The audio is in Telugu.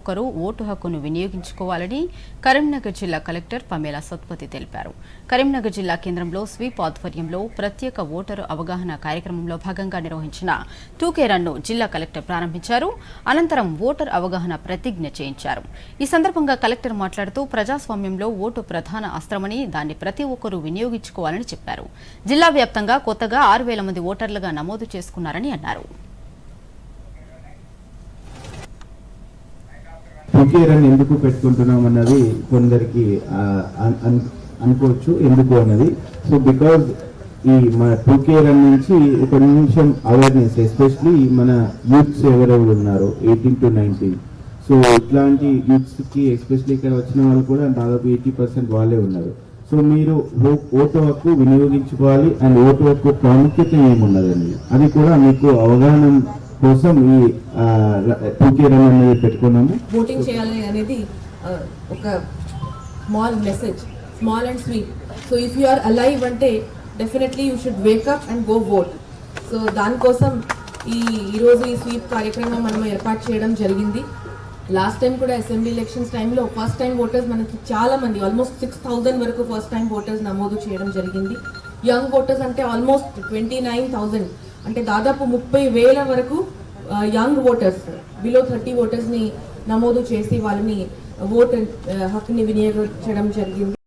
ఒకరు ఓటు హక్కును వినియోగించుకోవాలని కరీంనగర్ జిల్లా కలెక్టర్ పమేలా సత్పతి తెలిపారు. కరీంనగర్ జిల్లా కేంద్రంలో స్వీప్ ఆధ్వర్యంలో ప్రత్యేక ఓటరు అవగాహన కార్యక్రమంలో భాగంగా నిర్వహించిన టూకే రన్ను జిల్లా కలెక్టర్ ప్రారంభించారు. అనంతరం ఓటర్ అవగాహన ప్రతిజ్ఞ చేయించారు. ఈ సందర్భంగా కలెక్టర్ మాట్లాడుతూ ప్రజాస్వామ్యంలో ఓటు ప్రధాన అస్త్రమని దాన్ని ప్రతి ఒక్కరూ వినియోగించుకోవాలని చెప్పారు. జిల్లా వ్యాప్తంగా కొత్తగా ఆరు వేల మంది ఓటర్లుగా నమోదు చేసుకున్నారని అన్నారు. ఒకే రన్ ఎందుకు పెట్టుకుంటున్నాం అన్నది కొందరికి అనుకోవచ్చు ఎందుకు అన్నది. సో బికాజ్ ఈ మన టూకే రన్ నుంచి ఒక నిమిషం అవేర్నెస్ ఎస్పెషలీ మన యూత్స్ ఎవరెవరు ఉన్నారు ఎయిటీన్ టు నైన్టీన్. సో ఇట్లాంటి యూత్స్కి ఎస్పెషలీ ఇక్కడ వచ్చిన వాళ్ళు కూడా దాదాపు ఎయిటీ పర్సెంట్ వాళ్ళే ఉన్నారు. సో మీరు ఓటు హక్కు వినియోగించుకోవాలి అండ్ ఓటు హక్కు ప్రాముఖ్యత ఏమున్నదండి? అది కూడా మీకు అవగాహన కోసం ఈ టూకే రన్ అనేది పెట్టుకున్నాము. ఓటింగ్ చేయాలి అనేది ఒక small message small and sweet so if you are alive అంటే definitely you should wake up and go vote so దానికోసం ఈ ఈరోజు ఈ స్వీప్ కార్యక్రమం మనం ఏర్పాటు చేయడం జరిగింది. లాస్ట్ టైం కూడా అసెంబ్లీ ఎలక్షన్స్ టైంలో ఫస్ట్ టైం ఓటర్స్ మనకి చాలా మంది ఆల్మోస్ట్ సిక్స్ థౌజండ్ వరకు ఫస్ట్ టైం ఓటర్స్ నమోదు చేయడం జరిగింది. యంగ్ ఓటర్స్ అంటే ఆల్మోస్ట్ ట్వంటీ నైన్ థౌజండ్ అంటే దాదాపు ముప్పై వేల వరకు యంగ్ ఓటర్స్ బిలో థర్టీ ఓటర్స్ని నమోదు చేసి వాళ్ళని ఓటు హక్కుని వినియోగించడం జరిగింది.